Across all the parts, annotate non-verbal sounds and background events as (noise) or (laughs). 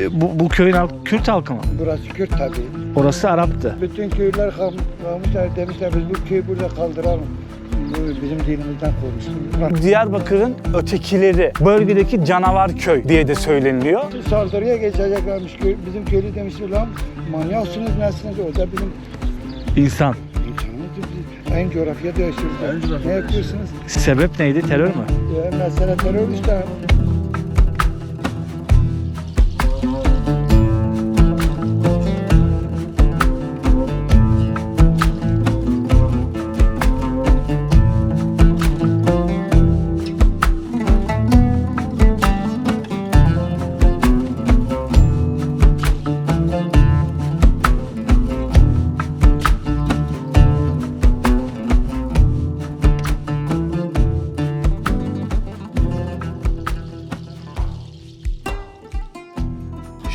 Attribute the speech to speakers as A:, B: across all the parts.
A: E, bu, bu köyün halk, Kürt halkı mı?
B: Burası Kürt tabii.
A: Orası Arap'tı.
B: Bütün köyler kal- kalmışlar demişler biz bu köyü burada kaldıralım. Bu bizim dinimizden konuştuk.
A: Diyarbakır'ın ötekileri, bölgedeki canavar köy diye de söyleniliyor.
B: Saldırıya geçeceklermiş. Köy, bizim köylü demişler lan manyaksınız nesiniz o da bizim
A: İnsan.
B: aynı coğrafyada yaşıyoruz. Ne yapıyorsunuz?
A: Sebep neydi? Terör mü?
B: Ya, mesele terör işte.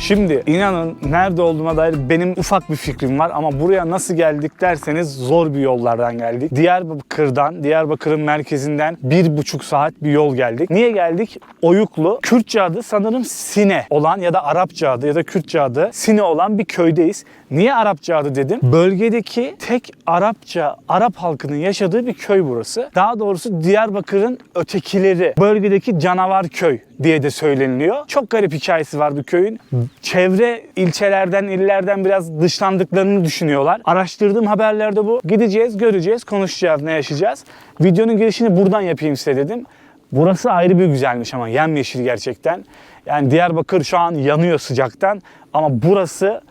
A: Şimdi inanın nerede olduğuma dair benim ufak bir fikrim var ama buraya nasıl geldik derseniz zor bir yollardan geldik. Diyarbakır'dan, Diyarbakır'ın merkezinden bir buçuk saat bir yol geldik. Niye geldik? Oyuklu, Kürtçe adı sanırım Sine olan ya da Arapça adı ya da Kürtçe adı Sine olan bir köydeyiz. Niye Arapça adı dedim? Bölgedeki tek Arapça, Arap halkının yaşadığı bir köy burası. Daha doğrusu Diyarbakır'ın ötekileri, bölgedeki canavar köy diye de söyleniliyor. Çok garip hikayesi var bu köyün. Çevre ilçelerden, illerden biraz dışlandıklarını düşünüyorlar. Araştırdığım haberlerde bu. Gideceğiz, göreceğiz, konuşacağız, ne yaşayacağız. Videonun girişini buradan yapayım size dedim. Burası ayrı bir güzelmiş ama yemyeşil gerçekten. Yani Diyarbakır şu an yanıyor sıcaktan ama burası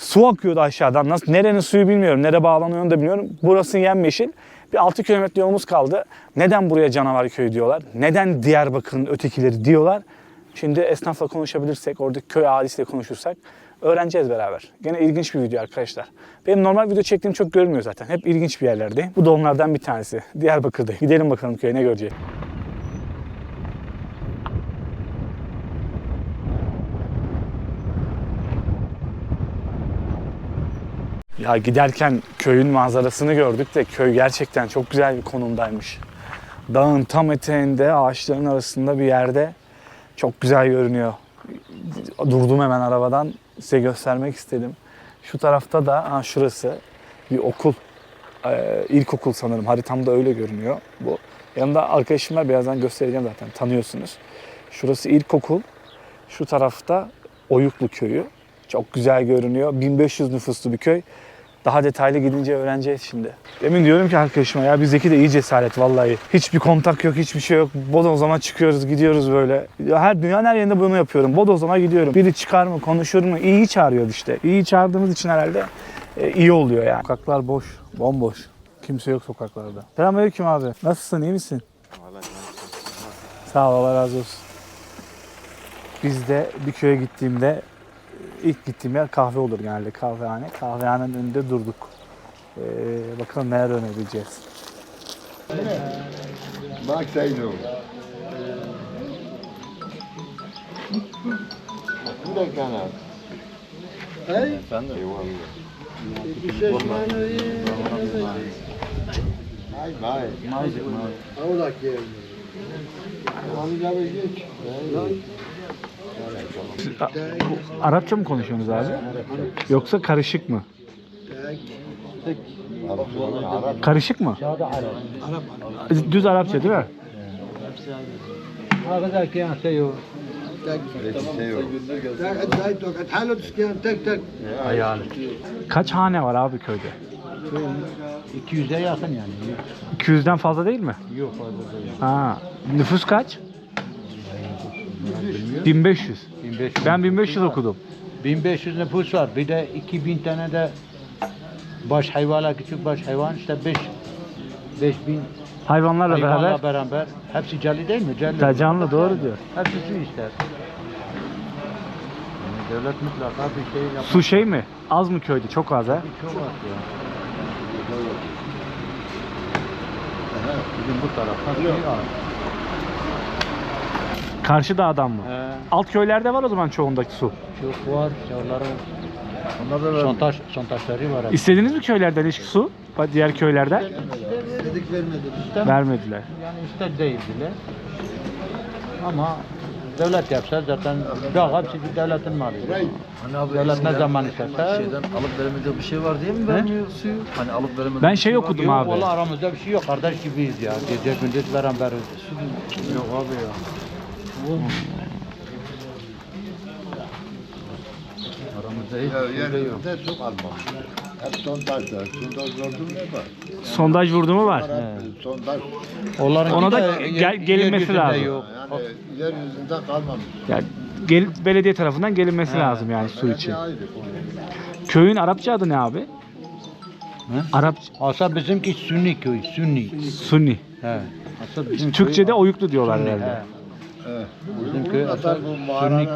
A: Su akıyordu aşağıdan. Nasıl, nerenin suyu bilmiyorum. Nereye bağlanıyor da bilmiyorum. Burası yemyeşil. Bir 6 kilometre yolumuz kaldı. Neden buraya canavar köyü diyorlar? Neden Diyarbakır'ın ötekileri diyorlar? Şimdi esnafla konuşabilirsek, oradaki köy ahalisiyle konuşursak öğreneceğiz beraber. Gene ilginç bir video arkadaşlar. Benim normal video çektiğim çok görünmüyor zaten. Hep ilginç bir yerlerdeyim. Bu da onlardan bir tanesi. Diyarbakır'da. Gidelim bakalım köye ne göreceğiz. Ya giderken köyün manzarasını gördük de köy gerçekten çok güzel bir konumdaymış. Dağın tam eteğinde, ağaçların arasında bir yerde çok güzel görünüyor. Durdum hemen arabadan size göstermek istedim. Şu tarafta da ha şurası bir okul. Ee, ilkokul sanırım haritamda öyle görünüyor. Bu yanında arkadaşım var birazdan göstereceğim zaten tanıyorsunuz. Şurası ilkokul. Şu tarafta Oyuklu köyü. Çok güzel görünüyor. 1500 nüfuslu bir köy. Daha detaylı gidince öğreneceğiz şimdi. Demin diyorum ki arkadaşıma ya bizdeki de iyi cesaret vallahi. Hiçbir kontak yok, hiçbir şey yok. Bodozlama çıkıyoruz, gidiyoruz böyle. Her dünyanın her yerinde bunu yapıyorum. Bodozlama gidiyorum. Biri çıkar mı, konuşur mu? İyi çağırıyoruz işte. İyi çağırdığımız için herhalde e, iyi oluyor yani. Sokaklar boş, bomboş. Kimse yok sokaklarda. Selamünaleyküm abi. Nasılsın, iyi misin? Sağ ol, Allah razı olsun. Biz de bir köye gittiğimde ilk gittiğim yer kahve olur genelde kahvehane. Kahvehanenin önünde durduk. Ee, bakalım neler öğrenebileceğiz.
C: Bak Seydo. Bu da kanal.
B: Hey,
C: Efendim? Eyvallah. Vay vay.
B: Avlak yerine.
C: Amca bir geç.
A: Arapça mı konuşuyorsunuz abi? Yoksa karışık mı?
C: Arap.
A: Karışık mı? Düz Arapça değil mi?
D: هذا كان سيو
C: Seydo.
B: Zayt tokat. Halo tüsken tek tek.
A: Kaç hane var abi köyde?
D: 200'e yakın yani.
A: 200'den fazla değil mi?
D: Yok fazla değil.
A: Ha. Nüfus kaç? 1500.
D: 1500.
A: Ben 1500 okudum.
D: 1500 nüfus var. Bir de 2000 tane de baş hayvanlar, küçük baş hayvan işte 5 5000
A: Hayvanlarla
D: hayvanla
A: beraber.
D: beraber. Hepsi canlı değil mi? Canlı.
A: Ta- Canlı doğru diyor.
D: Hepsi su ister. Yani devlet mutlaka bir şey yapar.
A: Su şey mi? Az mı köyde? Çok az ha.
D: Çok az ya. Bizim bu taraftan suyu az.
A: Karşı dağdan mı?
D: He,
A: Alt köylerde var o zaman çoğundaki su.
D: çok var. Onların şantaj, şantajları var. hep.
A: İstediniz mi köylerden hiç su? Diğer köylerden?
B: Dedik vermedi.
A: Vermediler.
D: Yani ister değildiler. Ama devlet yapsa zaten daha hepsi bir devletin malı.
E: Hani abi
D: Devlet ne zaman isterse.
E: Şeyden alıp veremediği bir şey var diye mi vermiyor suyu? Hani alıp veremediği
A: Ben
E: bir
A: şey
E: var
A: okudum
E: diye-
A: abi.
D: Valla aramızda bir şey yok. Kardeş gibiyiz ya. Gece gündüz beraberiz. Yok abi ya.
E: Aramızda.
C: Hep sondajlar. Sondaj gördün mü bak?
A: Sondaj vurdu mu var?
C: Hep sondaj.
D: Onların
A: Ona da gel- gelinmesi lazım.
D: Yok.
C: Yani yeryüzünde kalmamış.
A: Gel, belediye tarafından gelinmesi lazım yani su için.
C: Belediye ayrı.
A: Köyün Arapça adı ne abi? Arap
D: Asa bizimki Sünni köy. Sünni.
A: Sunni.
D: He. Asa bizim
A: Türkçe'de oyuklu diyorlar
D: Sünni,
A: herhalde.
D: he.
C: Evet.
D: Asal
C: bu mağaranın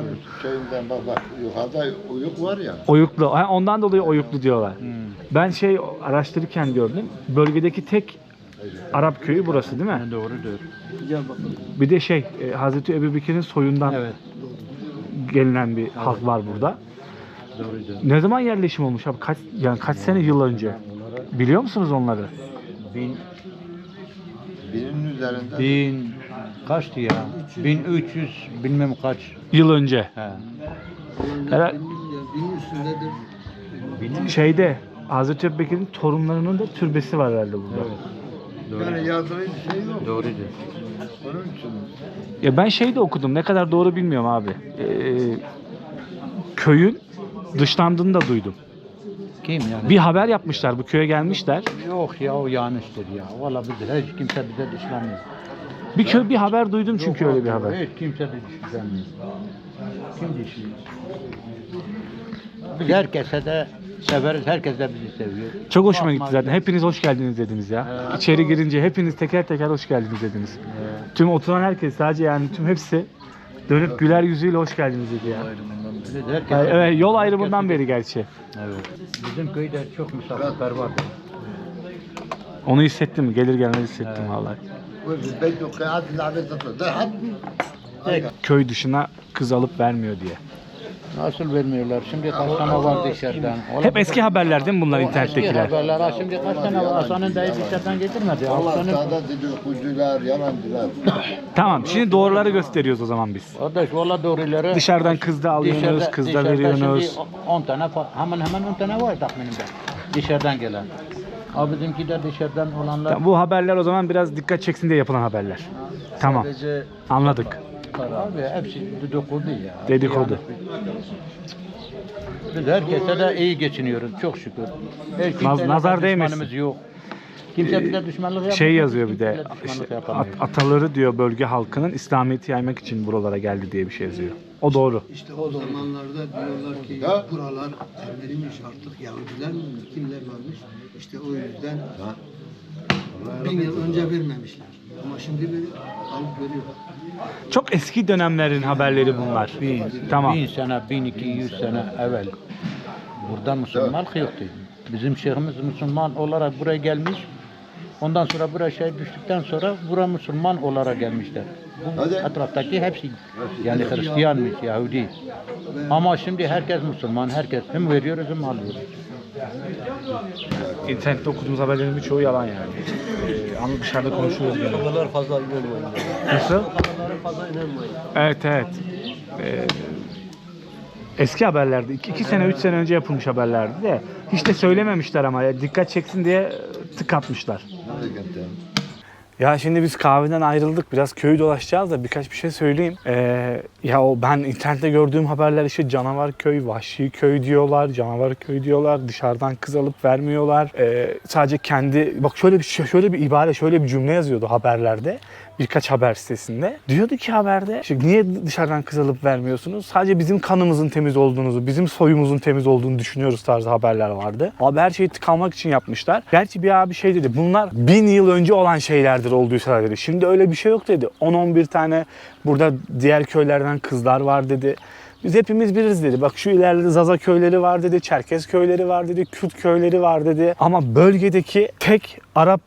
C: şeyinden bak bak yukarıda uyuk var ya.
A: Oyuklu. Ha, ondan dolayı oyuklu diyorlar.
D: Hmm.
A: Ben şey araştırırken gördüm. Bölgedeki tek Arap köyü burası değil mi?
D: He, Doğrudur.
A: Bir de şey e, Hazreti Ebubekir'in soyundan
D: Evet.
A: gelinen bir halk var burada.
D: Doğrudur.
A: Ne zaman yerleşim olmuş abi? Kaç yani kaç sene yıl önce? Biliyor musunuz onları?
D: Bin,
C: Birinin üzerinde.
D: bin kaçtı ya? 1300 bilmem kaç.
A: Yıl önce.
D: He.
A: Herhalde şeyde Hazreti Ebubekir'in torunlarının da türbesi var herhalde burada.
C: Yani yazılı bir şey yok.
D: Doğrudur.
C: Onun için
A: Ya ben şey de okudum. Ne kadar doğru bilmiyorum abi. Ee, köyün dışlandığını da duydum.
D: Kim yani?
A: Bir haber yapmışlar. Bu köye gelmişler.
D: Yok ya o yanlıştır ya. Valla biz hiç kimse bize dışlamıyor.
A: Bir köy bir haber duydum çünkü
D: Yok
A: öyle bir haber.
D: Hiç kimse de. Kim dışlıyor? Biz herkese de severiz. Herkes de bizi seviyor.
A: Çok hoşuma gitti zaten. Hepiniz hoş geldiniz dediniz ya. İçeri girince hepiniz teker teker hoş geldiniz dediniz. Tüm oturan herkes sadece yani tüm hepsi dönüp güler yüzüyle hoş geldiniz dedi ya.
D: Herkes-
A: Yani evet, yol ayrımından beri gerçi.
D: Evet. Bizim köyde çok misafirperverdir.
A: Onu hissettim. Gelir gelmez hissettim vallahi. Köy dışına kız alıp vermiyor diye.
D: Nasıl vermiyorlar? Şimdi kaç tane var dışarıdan?
A: Hep eski haberler değil mi bunlar
D: o eski
A: internettekiler?
D: haberler. Ha, Şimdi kaç tane var? Hasan'ın dayı dışarıdan getirmedi.
C: Allah
D: Hasan'ın
C: sağda dedikodular, yalancılar.
A: Tamam şimdi doğruları gösteriyoruz o zaman biz.
D: Kardeş valla doğruları
A: Dışarıdan kız da alıyorsunuz,
D: Dışarıda-
A: kız da
D: dışarıda
A: veriyorsunuz.
D: Şimdi 10 tane fa- hemen hemen 10 tane var tahminimde. Dışarıdan gelen. Abi bizimki de dışarıdan olanlar
A: Tamam, Bu haberler o zaman biraz dikkat çeksin diye yapılan haberler. Tamam
E: Sadece
A: anladık.
D: abi hepsi dedikodu ya.
A: Dedikodu.
D: Biz herkese de iyi geçiniyoruz çok şükür. Kimseyle
A: nazar
D: de
A: değmesin.
D: düşmanımız yok. Kimse bize düşmanlık yapmıyor.
A: Şey yazıyor bir de
D: kimse bize düşmanlık
A: işte,
D: yapamıyor.
A: at- ataları diyor bölge halkının İslamiyet'i yaymak için buralara geldi diye bir şey yazıyor. O doğru.
F: İşte o zamanlarda diyorlar ki
C: Ya.
F: buralar Ermenimiş artık Yahudiler mi kimler varmış. İşte o yüzden bin yıl önce vermemişler. Ama şimdi bir alıp veriyorlar.
A: Çok eski dönemlerin haberleri bunlar.
D: Bin,
A: Tamam.
D: bin sene, bin iki yüz sene evvel burada Müslümanlık yoktu. Bizim şeyhimiz Müslüman olarak buraya gelmiş. Ondan sonra buraya şey düştükten sonra buraya Müslüman olarak gelmişler. Bu etraftaki hepsi yani Hristiyanmış, Yahudi. Ama şimdi herkes Müslüman, herkes hem veriyoruz hem alıyoruz.
A: İnternette okuduğumuz haberlerin birçoğu yalan yani. Ee, ama dışarıda konuşuyoruz yani.
E: kadar fazla inanmayın.
A: Nasıl?
E: Kadar fazla inanmayın.
A: Evet evet. Ee, eski haberlerdi. İki, iki sene, üç sene önce yapılmış haberlerdi de. Hiç de söylememişler ama ya, dikkat çeksin diye tık atmışlar. Ya şimdi biz kahveden ayrıldık. Biraz köyü dolaşacağız da birkaç bir şey söyleyeyim. Ee, ya o ben internette gördüğüm haberler işte canavar köy, vahşi köy diyorlar, canavar köy diyorlar. Dışarıdan kız alıp vermiyorlar. Ee, sadece kendi bak şöyle bir şöyle bir ibare, şöyle bir cümle yazıyordu haberlerde. Birkaç haber sitesinde. Diyordu ki haberde işte niye dışarıdan kız alıp vermiyorsunuz? Sadece bizim kanımızın temiz olduğunuzu, bizim soyumuzun temiz olduğunu düşünüyoruz tarzı haberler vardı. Abi her şeyi tıkanmak için yapmışlar. Gerçi bir abi şey dedi. Bunlar bin yıl önce olan şeylerdir olduysa dedi. Şimdi öyle bir şey yok dedi. 10-11 tane burada diğer köylerden kızlar var dedi. Biz hepimiz biriz dedi. Bak şu ileride Zaza köyleri var dedi, Çerkez köyleri var dedi, Kürt köyleri var dedi. Ama bölgedeki tek Arap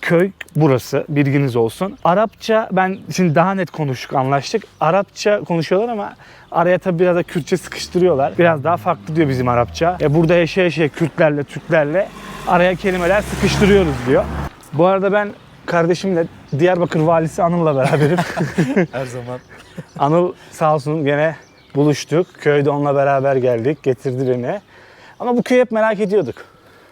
A: köy burası bilginiz olsun. Arapça ben şimdi daha net konuştuk anlaştık. Arapça konuşuyorlar ama araya tabii biraz da Kürtçe sıkıştırıyorlar. Biraz daha farklı diyor bizim Arapça. E burada yaşaya yaşaya Kürtlerle Türklerle araya kelimeler sıkıştırıyoruz diyor. Bu arada ben kardeşimle Diyarbakır valisi Anıl'la beraberim. (laughs)
G: Her zaman.
A: Anıl sağ olsun gene buluştuk. Köyde onunla beraber geldik. Getirdi beni. Ama bu köyü hep merak ediyorduk.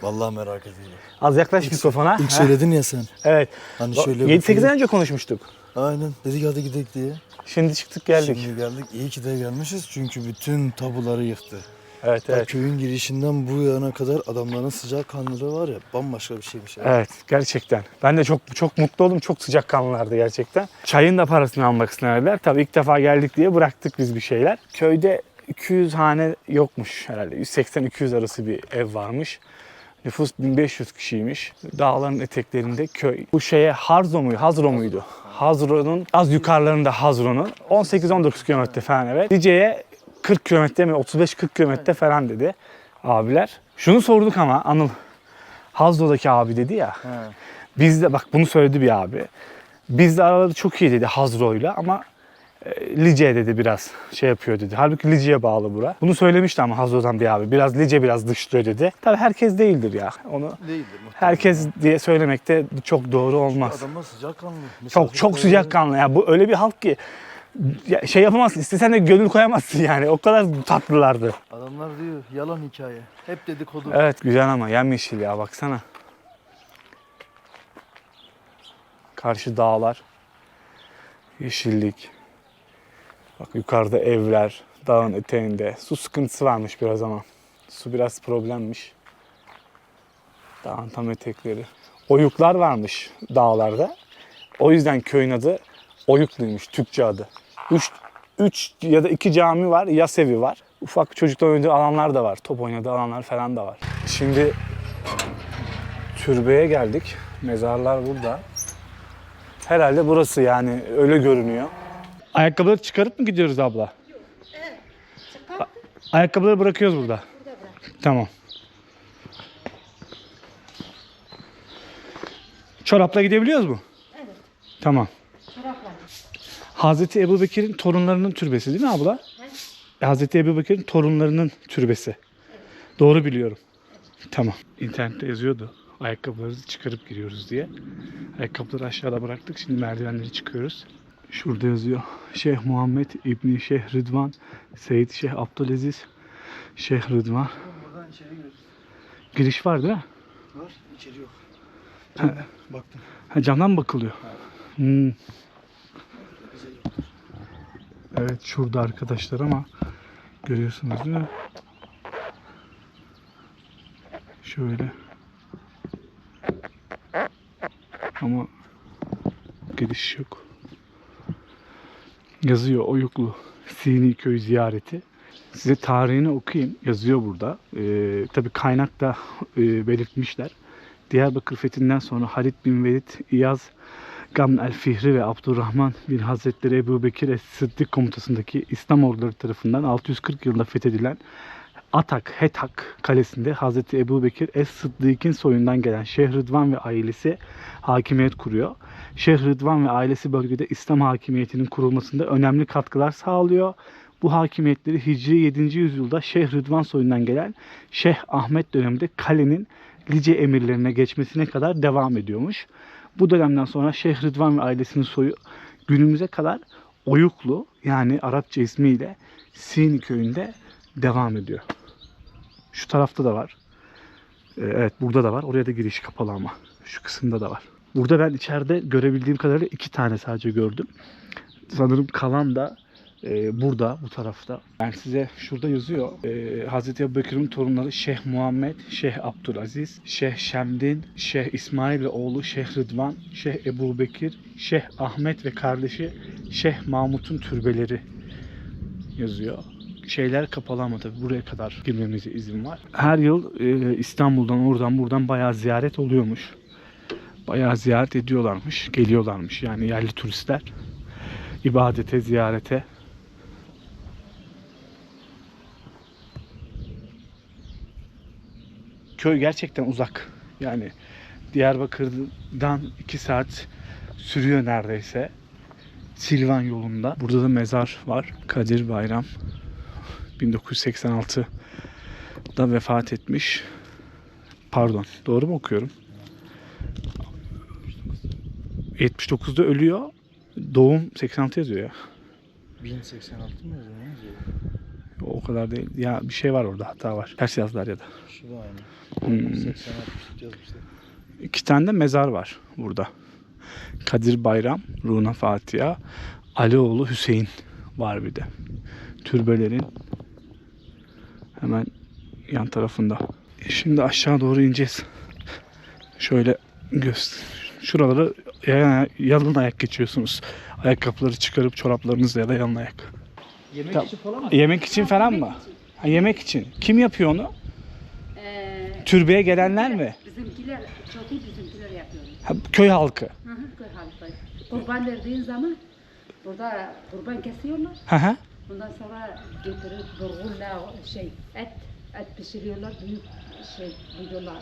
G: Vallahi merak ediyorum.
A: Az yaklaş mikrofona.
G: İlk söyledin ya sen.
A: Evet.
G: Hani şöyle bir
A: 7-8
G: film-
A: ay önce konuşmuştuk.
G: Aynen. Dedik hadi gidelim diye.
A: Şimdi çıktık geldik.
G: Şimdi geldik. İyi ki de gelmişiz çünkü bütün tabuları yıktı.
A: Evet evet.
G: köyün girişinden bu yana kadar adamların sıcak kanlılığı var ya bambaşka bir şeymiş. ya.
A: Evet gerçekten. Ben de çok çok mutlu oldum. Çok sıcakkanlılardı gerçekten. Çayın da parasını almak istemediler. Tabii ilk defa geldik diye bıraktık biz bir şeyler. Köyde 200 hane yokmuş herhalde. 180-200 arası bir ev varmış. Nüfus 1500 kişiymiş. Dağların eteklerinde köy. Bu şeye Harzo muydu? Hazro muydu? Hazro'nun az yukarılarında Hazro'nun 18-19 kilometre falan evet. Lice'ye 40 kilometre mi 35-40 kilometre falan dedi abiler. Şunu sorduk ama Anıl Hazro'daki abi dedi ya. Biz de bak bunu söyledi bir abi. Biz de araları çok iyi dedi Hazro'yla ama Lice dedi biraz şey yapıyor dedi. Halbuki Lice'ye bağlı bura. Bunu söylemişti ama Hazro'dan bir abi. Biraz Lice biraz dışlıyor dedi. Tabii herkes değildir ya. Onu
G: Değildir.
A: herkes diye söylemek de çok doğru olmaz.
G: Adamlar sıcak kanlı.
A: Çok çok sıcakkanlı ya. Bu öyle bir halk ki ya şey yapamazsın. İstesen de gönül koyamazsın yani. O kadar tatlılardı.
G: Adamlar diyor yalan hikaye. Hep dedikodu.
A: Evet güzel ama yemyeşil ya baksana. Karşı dağlar. Yeşillik. Bak yukarıda evler. Dağın eteğinde. Su sıkıntısı varmış biraz ama. Su biraz problemmiş. Dağın tam etekleri. Oyuklar varmış dağlarda. O yüzden köyün adı Oyukluymuş. Türkçe adı. Üç, üç ya da iki cami var. Yas evi var. Ufak çocuklar oynadığı alanlar da var. Top oynadığı alanlar falan da var. Şimdi türbeye geldik. Mezarlar burada. Herhalde burası yani öyle görünüyor. Ayakkabıları çıkarıp mı gidiyoruz abla? Evet. Ayakkabıları bırakıyoruz burada. Tamam. Çorapla gidebiliyoruz mu? Evet. Tamam. Hazreti Ebubekir'in torunlarının türbesi değil mi abla? Hazreti Ebubekir'in torunlarının türbesi. Doğru biliyorum. Tamam. İnternette yazıyordu. Ayakkabılarımızı çıkarıp giriyoruz diye. Ayakkabıları aşağıda bıraktık. Şimdi merdivenleri çıkıyoruz. Şurada yazıyor. Şeyh Muhammed İbni Şeyh Rıdvan Seyyid Şeyh Abdülaziz Şeyh Rıdvan.
G: Buradan içeri giriyoruz.
A: Giriş var değil mi?
G: Var. içeri yok. Baktım.
A: Ha, camdan mı bakılıyor? Hmm. Evet şurada arkadaşlar ama görüyorsunuz değil mi? Şöyle. Ama giriş yok. Yazıyor Oyuklu Sini Köy ziyareti. Size tarihini okuyayım. Yazıyor burada. Ee, tabii kaynakta e, belirtmişler. Diyarbakır fethinden sonra Halid bin Velid, İyaz, Gamn el-Fihri ve Abdurrahman bin Hazretleri Ebu Bekir Es-Sıddık komutasındaki İslam orduları tarafından 640 yılında fethedilen Atak, Hetak kalesinde Hazreti Ebu Bekir Es-Sıddık'ın soyundan gelen Şeyh Rıdvan ve ailesi hakimiyet kuruyor. Şeyh Rıdvan ve ailesi bölgede İslam hakimiyetinin kurulmasında önemli katkılar sağlıyor. Bu hakimiyetleri Hicri 7. yüzyılda Şeyh Rıdvan soyundan gelen Şeyh Ahmet döneminde kalenin Lice emirlerine geçmesine kadar devam ediyormuş. Bu dönemden sonra Şeyh Rıdvan ve ailesinin soyu günümüze kadar Oyuklu yani Arapça ismiyle Sini köyünde devam ediyor. Şu tarafta da var. Ee, Evet burada da var. Oraya da giriş kapalı ama. Şu kısımda da var. Burada ben içeride görebildiğim kadarıyla iki tane sadece gördüm. Sanırım kalan da e, burada bu tarafta. Ben size şurada yazıyor. E, Hazreti Ebubekir'in torunları Şeyh Muhammed, Şeyh Abdülaziz, Şeyh Şemdin, Şeyh İsmail oğlu Şeyh Rıdvan, Şeyh Ebu Bekir, Şeyh Ahmet ve kardeşi Şeyh Mahmut'un türbeleri yazıyor. Şeyler kapalı ama tabii buraya kadar girmemize izin var. Her yıl e, İstanbul'dan oradan buradan bayağı ziyaret oluyormuş. Bayağı ziyaret ediyorlarmış, geliyorlarmış yani yerli turistler. ibadete, ziyarete. Köy gerçekten uzak. Yani Diyarbakır'dan 2 saat sürüyor neredeyse. Silvan yolunda. Burada da mezar var. Kadir Bayram 1986'da vefat etmiş. Pardon, doğru mu okuyorum? 79'da ölüyor. Doğum 86 yazıyor ya.
G: 1086 mı yazıyor? Ne yazıyor?
A: O kadar değil. Ya bir şey var orada hata var. Ters yazdılar ya da.
G: Şu da aynı.
A: Hmm.
G: 80 60 yazmışlar.
A: İki tane de mezar var burada. Kadir Bayram, Runa Fatiha, Alioğlu Hüseyin var bir de. Türbelerin hemen yan tarafında. Şimdi aşağı doğru ineceğiz. Şöyle göster. Şuraları ya- yalın ayak geçiyorsunuz. Ayakkabıları çıkarıp çoraplarınızla ya da yalın ayak.
E: Yemek
A: Tamam.
E: için falan mı?
A: Yemek için falan mı? Ha, yemek için. Kim yapıyor onu?
H: Ee,
A: Türbeye gelenler mi?
H: bizimkiler, çok iyi bizimkiler yapıyor.
A: Ha, köy halkı.
H: Hı hı, köy halkı. Kurban verdiğin zaman burada kurban kesiyorlar.
A: Hı hı.
H: Ondan sonra getirip burgulla şey et et pişiriyorlar. Büyük şey buluyorlar.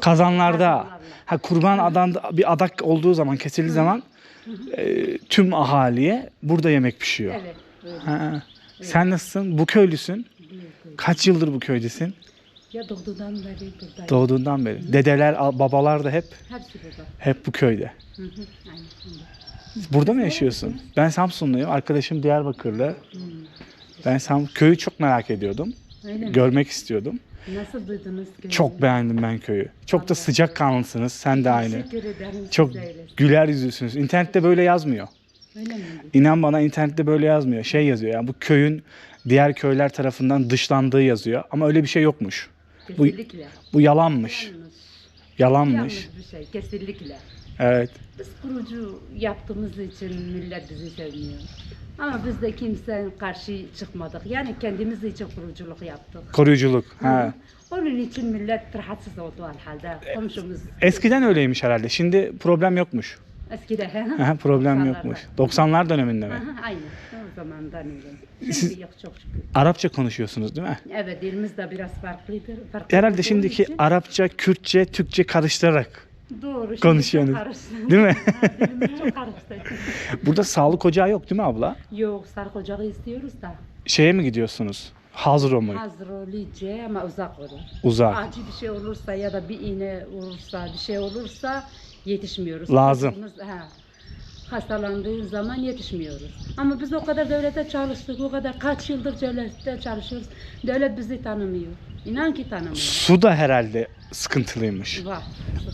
A: Kazanlarda. Ha kurban adan bir adak olduğu zaman kesildiği zaman e, tüm ahaliye burada yemek pişiyor.
H: Evet. Böyle.
A: Ha. Sen nasılsın? Bu köylüsün. Kaç yıldır bu köydesin?
H: Ya doğduğundan beri buradayım.
A: Doğduğundan beri. Dedeler, a- babalar da hep
H: Hepsi burada.
A: hep bu köyde.
H: Hı hı, aynen.
A: Burada mı yaşıyorsun? Ben Samsunluyum. Arkadaşım Diyarbakırlı. Ben Sam köyü çok merak ediyordum.
H: Öyle mi?
A: Görmek istiyordum.
H: Nasıl duydunuz köyü?
A: Çok beğendim ben köyü. Çok da sıcak kanlısınız. Sen de aynı.
H: Teşekkür ederim.
A: Çok
H: siz de öyle.
A: güler yüzlüsünüz. İnternette böyle yazmıyor.
H: Öyle mi?
A: İnan bana internette böyle yazmıyor. Şey yazıyor yani bu köyün diğer köyler tarafından dışlandığı yazıyor. Ama öyle bir şey yokmuş. Bu,
H: Kesinlikle.
A: bu yalanmış. Yalanmış.
H: Yanlış bir şey. Kesinlikle.
A: Evet.
H: Biz kurucu yaptığımız için millet bizi sevmiyor. Ama biz de kimsenin karşı çıkmadık. Yani kendimiz için kuruculuk yaptık.
A: Koruyuculuk. Ha.
H: Onun için millet rahatsız oldu halde. Komşumuz
A: Eskiden öyleymiş herhalde. Şimdi problem yokmuş.
H: eskide.
A: Aha, problem
H: 90'larda.
A: yokmuş. 90'lar döneminde mi?
H: Aha, Aynen. O zamandan öyle.
A: Siz-
H: Şimdi yok çok şükür.
A: Arapça konuşuyorsunuz değil mi?
H: Evet dilimiz de biraz farklıdır. Farklı
A: Herhalde
H: olduğu
A: şimdiki
H: için-
A: Arapça, Kürtçe, Türkçe karıştırarak.
H: Doğru.
A: konuşuyorsunuz. (laughs) Değil mi?
H: Çok karıştı. (laughs)
A: Burada sağlık ocağı yok değil mi abla?
H: Yok sarı ocağı istiyoruz da.
A: Şeye mi gidiyorsunuz? Hazro mu?
H: Hazır Lice ama uzak olur.
A: Uzak.
H: Acil bir şey olursa ya da bir iğne olursa, bir şey olursa yetişmiyoruz.
A: Lazım.
H: Ha, hastalandığı zaman yetişmiyoruz. Ama biz o kadar devlete çalıştık, o kadar kaç yıldır devlette çalışıyoruz. Devlet bizi tanımıyor. İnan ki tanımıyor.
A: Su da herhalde sıkıntılıymış.
H: Var.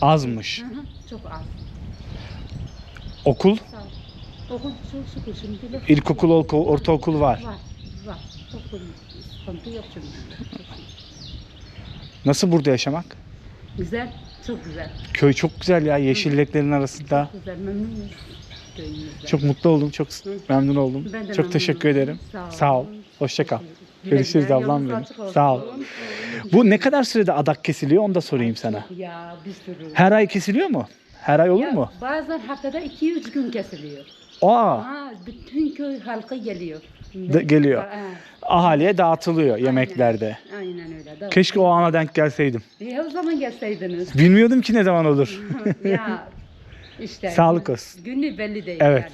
A: Azmış.
H: Hı hı, çok az.
A: Okul,
H: Sağ ol. Okul çok şükür şimdi.
A: ilkokul, okul, ortaokul var.
H: Var, var. Okul sıkıntı yok şimdi.
A: Nasıl burada yaşamak?
H: Güzel, çok güzel.
A: Köy çok güzel ya yeşilliklerin arasında.
H: Çok güzel, memnunuz
A: Çok mutlu oldum, çok memnun oldum.
H: Ben de
A: Çok
H: memnun
A: teşekkür
H: oldum.
A: ederim.
H: Sağ ol.
A: Sağ ol. Hoşça kal. Görüşürüz ablam benim. Sağ ol. Bu ne kadar sürede adak kesiliyor onu da sorayım sana.
H: Ya bir sürü.
A: Her ay kesiliyor mu? Her ay olur
H: Ya,
A: mu?
H: Bazen haftada 2-3 gün kesiliyor.
A: Aa,
H: Ha, bütün köy halkı geliyor.
A: Da- geliyor.
H: Ha,
A: ahaliye dağıtılıyor yemeklerde.
H: Aynen öyle. Doğru.
A: Keşke o ana denk gelseydim.
H: Ya o zaman gelseydiniz.
A: Bilmiyordum ki ne zaman olur.
H: ya (laughs) işte.
A: Sağlık olsun.
H: Günü belli değil
A: Evet.
H: yani.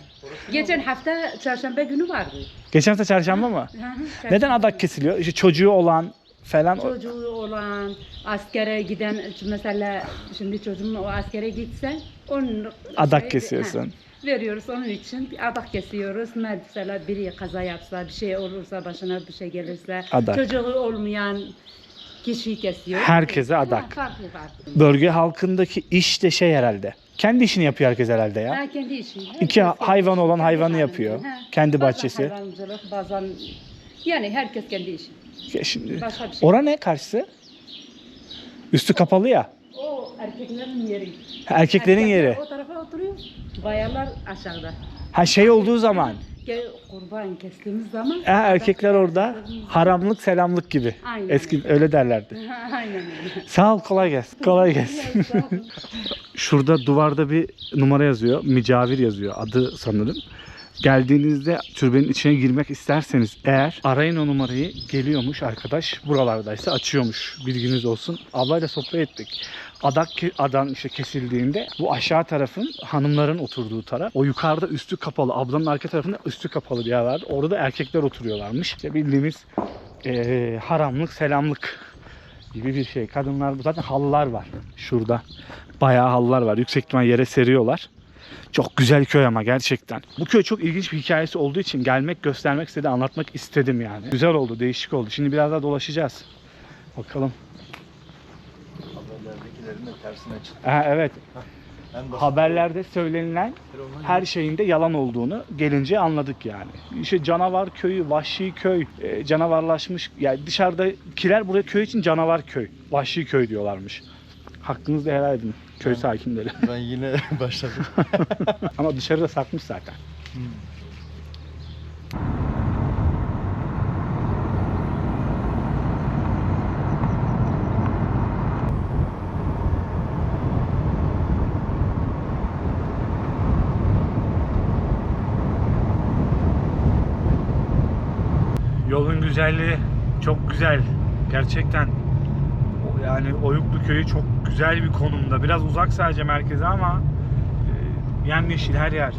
H: Geçen hafta çarşamba günü vardı.
A: Geçen hafta çarşamba mı?
H: Hı hı,
A: Neden adak kesiliyor? İşte çocuğu olan falan.
H: Çocuğu olan, askere giden, mesela şimdi çocuğum o askere gitse, onun
A: Adak
H: şey-
A: kesiyorsun.
H: Ha, veriyoruz onun için bir adak kesiyoruz. Mesela biri kaza yapsa, bir şey olursa, başına bir şey gelirse,
A: Adak.
H: çocuğu olmayan kişiyi kesiyor.
A: Herkese
H: Ha,
A: adak.
H: farklı farklı.
A: Bölge halkındaki iş de şey herhalde. Kendi işini yapıyor herkes herhalde ya.
H: Ha, kendi işi.
A: İki
H: kendi
A: hayvan olan hayvanı yapıyor.
H: Ha,
A: Kendi
H: bazen
A: bahçesi.
H: hayvancılık, bazen yani herkes kendi işi.
A: Ya Şimdi
H: Başka bir şey.
A: ora ne karşısı? Üstü kapalı ya.
H: O erkeklerin yeri.
A: Erkeklerin
H: Erkekler
A: yeri.
H: O tarafa oturuyor. Bayanlar aşağıda.
A: Ha şey olduğu zaman
H: Ge- Kurban kestiğimiz zaman.
A: ha, erkekler orada haramlık selamlık gibi.
H: Aynen.
A: Eski öyle derlerdi. (laughs)
H: Aynen öyle.
A: Sağ ol kolay gelsin. Kolay gelsin. (laughs) Şurada duvarda bir numara yazıyor. Mücavir yazıyor. Adı sanırım. Geldiğinizde türbenin içine girmek isterseniz eğer arayın o numarayı geliyormuş arkadaş buralardaysa açıyormuş bilginiz olsun. Ablayla sohbet ettik. Adak adan işte kesildiğinde bu aşağı tarafın hanımların oturduğu taraf. O yukarıda üstü kapalı. Ablanın arka tarafında üstü kapalı bir yer vardı. Orada erkekler oturuyorlarmış. İşte bildiğimiz eee, haramlık selamlık gibi bir şey. Kadınlar bu zaten halılar var şurada. Bayağı halılar var. Yüksek ihtimal yere seriyorlar. Çok güzel köy ama gerçekten. Bu köy çok ilginç bir hikayesi olduğu için gelmek, göstermek istedi, anlatmak istedim yani. Güzel oldu, değişik oldu. Şimdi biraz daha dolaşacağız. Bakalım.
E: De tersine çıktı.
A: Ha, evet. Haberlerde söylenilen her şeyin de yalan olduğunu gelince anladık yani. İşte canavar köyü, vahşi köy, e, canavarlaşmış. Yani dışarıdakiler buraya köy için canavar köy, vahşi köy diyorlarmış. Hakkınızı helal edin köy sakinleri.
E: Ben yine (laughs) başladım. (laughs)
A: Ama dışarıda sakmış zaten. Yolun güzelliği çok güzel. Gerçekten yani Oyuklu köyü çok güzel bir konumda. Biraz uzak sadece merkeze ama e, yemyeşil her yer.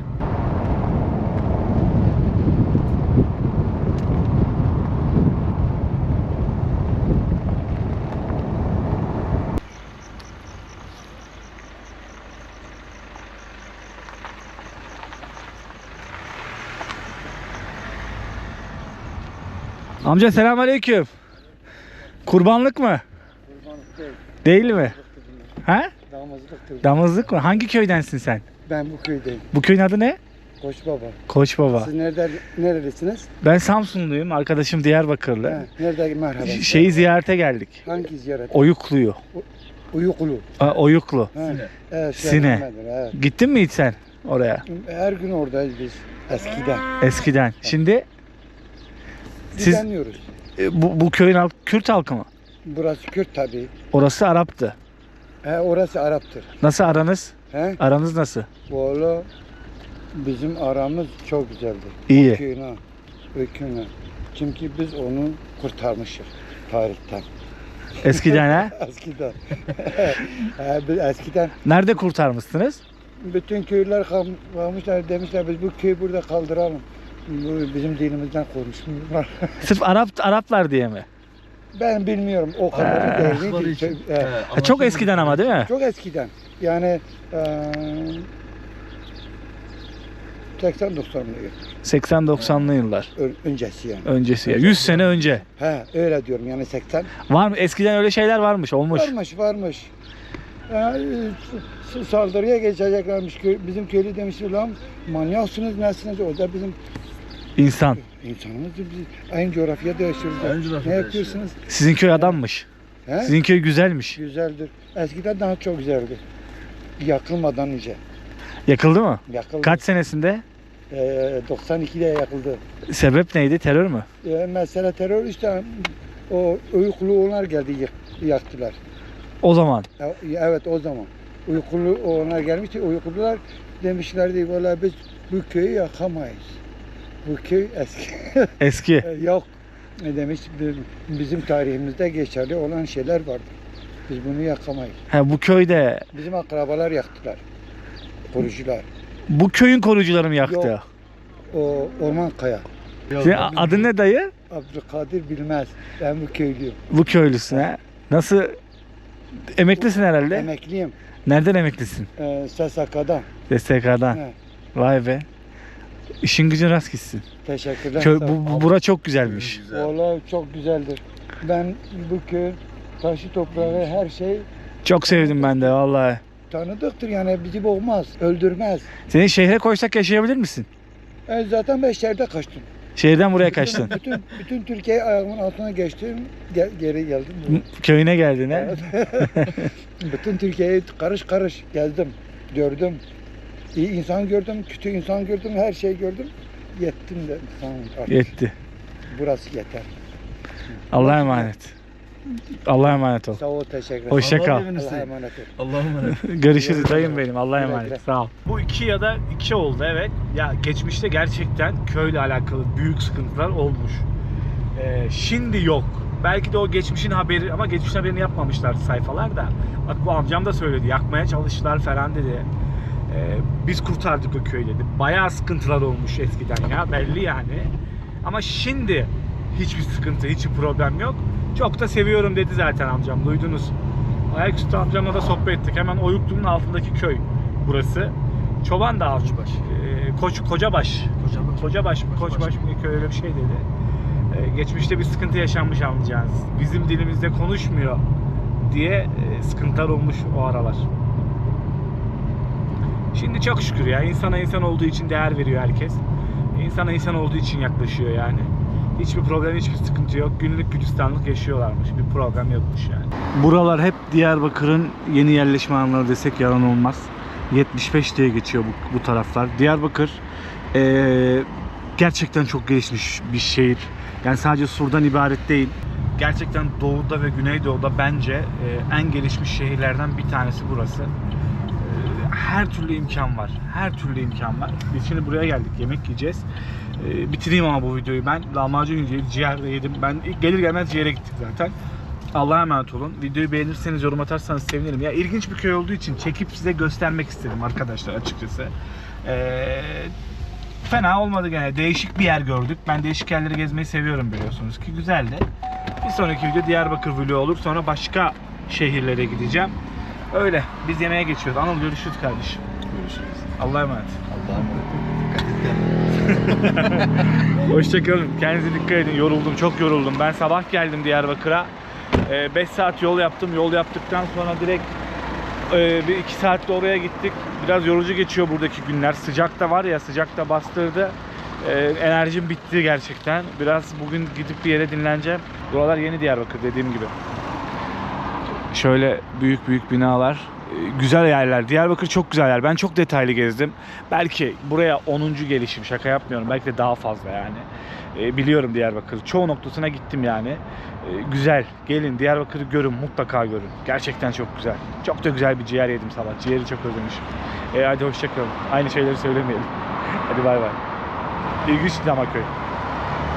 A: Amca selamünaleyküm. Kurbanlık mı? Değil mi? Ha?
B: Damızlıktır.
A: Damızlık mı? Hangi köydensin sen?
B: Ben bu köydeyim.
A: Bu köyün adı ne?
B: Koç baba.
A: Koç Baba.
B: Siz nerede, nerelisiniz?
A: Ben Samsunluyum. Arkadaşım Diyarbakırlı.
B: Ha, nerede merhaba.
A: Ş- Şeyi ziyarete geldik.
B: Hangi ziyaret?
A: Oyuklu'yu.
B: Uyukulu.
A: Aa, Oyuklu.
B: Ha. Evet,
A: Sine.
B: Sine. Evet.
A: Gittin mi hiç sen oraya?
B: Her gün oradayız biz eskiden.
A: Eskiden. Şimdi siz
B: Düzenliyoruz.
A: e, bu, bu köyün halk, Kürt halkı mı?
B: Burası Kürt tabii.
A: Orası Arap'tı.
B: He, orası Arap'tır.
A: Nasıl aranız?
B: He?
A: Aranız nasıl?
B: Valla bizim aramız çok güzeldi.
A: İyi.
B: Köyüne, öyküne. Çünkü biz onu kurtarmışız tarihten.
A: Eskiden ha? (laughs)
B: Eskiden. (laughs) He, biz eskiden
A: Nerede kurtarmışsınız?
B: bütün köyler kal- kalmışlar demişler biz bu köyü burada kaldıralım. Bu bizim dinimizden konuşmuyorlar. (laughs)
A: Sırf Arap Araplar diye mi?
B: ben bilmiyorum o kadar değerli değil.
E: He,
B: He,
E: ama
A: çok eskiden ama değil mi?
B: Çok eskiden. Yani eee 80-90'lı yıl
A: 80-90'lı yıllar
B: Ö- öncesi yani.
A: öncesi. ya. 100 sene önce.
B: He öyle diyorum yani 80.
A: Var mı? Eskiden öyle şeyler varmış, olmuş.
B: Varmış varmış. Yani, s- saldırıya geçeceklermiş. Kö- Bizim köylü demiş ulan manyaksınız nesiniz? O da bizim
A: İnsan.
B: insanımız. Biz aynı coğrafyada yaşıyoruz.
E: Aynı coğrafyada
B: ne yapıyorsunuz?
A: Sizin köy adammış.
B: He?
A: Sizin köy güzelmiş.
B: Güzeldir. Eskiden daha çok güzeldi. Yakılmadan önce.
A: Yakıldı mı?
B: Yakıldı.
A: Kaç senesinde?
B: Ee, 92'de yakıldı.
A: Sebep neydi? Terör mü?
B: Ee, mesela terör işte o uykulu onlar geldi yaktılar.
A: O zaman.
B: Evet o zaman. Uykulu onlar gelmişti. Uykulular demişlerdi valla biz bu köyü yakamayız. Bu köy eski. (laughs)
A: Eski.
B: Yok. Ne demiş bi- bizim tarihimizde geçerli olan şeyler vardır. Biz bunu yakamayız.
A: Ha, bu köyde
B: Bizim akrabalar yaktılar. Korucular.
A: bu köyün korucuları mı yaktı?
B: Yok. O Orman Kaya.
A: Senin a- adın ne dayı?
B: Abdülkadir bilmez. Ben bu köylüyüm.
A: Bu köylüsün ha. Nasıl? Emeklisin herhalde.
B: Emekliyim.
A: Nereden emeklisin?
B: Ee, SSK'dan.
A: STK'dan.
B: He.
A: Vay be. İşin gücün rast gitsin.
B: Teşekkürler.
A: Köy, bu, bu- bura çok güzelmiş.
E: Güzel.
B: Vallahi çok güzeldir. Ben bu köyün taşı toprağı her şey
A: Çok sevdim ben de vallahi.
B: tanıdıktır yani bizi boğmaz, öldürmez.
A: Seni şehre koysak yaşayabilir misin?
B: Ben zaten ben şehirde kaçtım.
A: Şehirden buraya kaçtın.
B: Bütün bütün Türkiye ayağımın altına geçtim, ge- geri geldim.
A: Köyüne geldin ha. (laughs)
B: bütün Türkiye'yi karış karış gezdim, gördüm. İyi insan gördüm, kötü insan gördüm, her şey gördüm. Yettim de tamam artık.
A: Yetti.
B: Burası yeter.
A: Allah'a emanet. Allah'a emanet ol.
B: Sağ ol, teşekkür ederim.
A: Hoşça kal.
B: Allah'a emanet ol.
E: Allah'ım emanet.
A: Görüşürüz dayım benim. Allah'a
B: Güle
A: emanet.
B: güle.
A: Sağ ol. Bu iki ya da iki oldu evet. Ya geçmişte gerçekten köyle alakalı büyük sıkıntılar olmuş. Ee, şimdi yok. Belki de o geçmişin haberi ama geçmişin haberini yapmamışlar sayfalarda. Bak bu amcam da söyledi. Yakmaya çalıştılar falan dedi. Ee, biz kurtardık o köyü dedi. Bayağı sıkıntılar olmuş eskiden ya belli yani. Ama şimdi hiçbir sıkıntı, hiçbir problem yok. Çok da seviyorum dedi zaten amcam. Duydunuz. Ayaküstü amcamla da sohbet ettik. Hemen Oyuklu'nun altındaki köy burası. Çoban Dağı.
E: Koçbaş.
A: Ee, Koç, Kocabaş.
E: Kocabaş.
A: Kocabaş mı? Koçbaş mı? Öyle bir şey dedi. Ee, geçmişte bir sıkıntı yaşanmış anlayacağınız. Bizim dilimizde konuşmuyor diye e, sıkıntılar olmuş o aralar. Şimdi çok şükür ya insana insan olduğu için değer veriyor herkes. İnsana insan olduğu için yaklaşıyor yani. Hiçbir problem, hiçbir sıkıntı yok. Günlük gülistanlık yaşıyorlarmış. Bir problem yokmuş yani. Buralar hep Diyarbakır'ın yeni yerleşme alanları desek yalan olmaz. 75 diye geçiyor bu, bu taraflar. Diyarbakır eee, gerçekten çok gelişmiş bir şehir. Yani sadece Sur'dan ibaret değil. Gerçekten doğuda ve güneydoğuda bence eee, en gelişmiş şehirlerden bir tanesi burası. Her türlü imkan var. Her türlü imkan var. Biz şimdi buraya geldik. Yemek yiyeceğiz. Eee, bitireyim ama bu videoyu ben. Lahmacun yiyeceğim. Ciğer yedim. Ben gelir gelmez ciğere gittik zaten. Allah'a emanet olun. Videoyu beğenirseniz, yorum atarsanız sevinirim. Ya ilginç bir köy olduğu için çekip size göstermek istedim arkadaşlar açıkçası. Ee, fena olmadı gene. Değişik bir yer gördük. Ben değişik yerleri gezmeyi seviyorum biliyorsunuz ki. Güzeldi. Bir sonraki video Diyarbakır vlogu olur. Sonra başka şehirlere gideceğim. Öyle. Biz yemeğe geçiyoruz. Anıl görüşürüz kardeşim. Görüşürüz. Allah'a emanet.
C: Allah'a emanet. (laughs)
A: Hoşçakalın. Kendinize dikkat edin. Yoruldum. Çok yoruldum. Ben sabah geldim Diyarbakır'a. 5 saat yol yaptım. Yol yaptıktan sonra direkt e, bir 2 saatte oraya gittik. Biraz yorucu geçiyor buradaki günler. Sıcak da var ya sıcak da bastırdı. E, enerjim bitti gerçekten. Biraz bugün gidip bir yere dinleneceğim. Buralar yeni Diyarbakır dediğim gibi. Şöyle büyük büyük binalar. e, Güzel yerler. Diyarbakır çok güzel yer. Ben çok detaylı gezdim. Belki buraya 10. gelişim. Şaka yapmıyorum. Belki de daha fazla yani. E, biliyorum Diyarbakır. Çoğu noktasına gittim yani. E, güzel. Gelin Diyarbakır'ı görün. Mutlaka görün. Gerçekten çok güzel. Çok da güzel bir ciğer yedim sabah. Ciğeri çok özlemişim. E, hadi hoşçakalın. Aynı şeyleri söylemeyelim. (laughs) hadi bay bay. İlginç ama köy.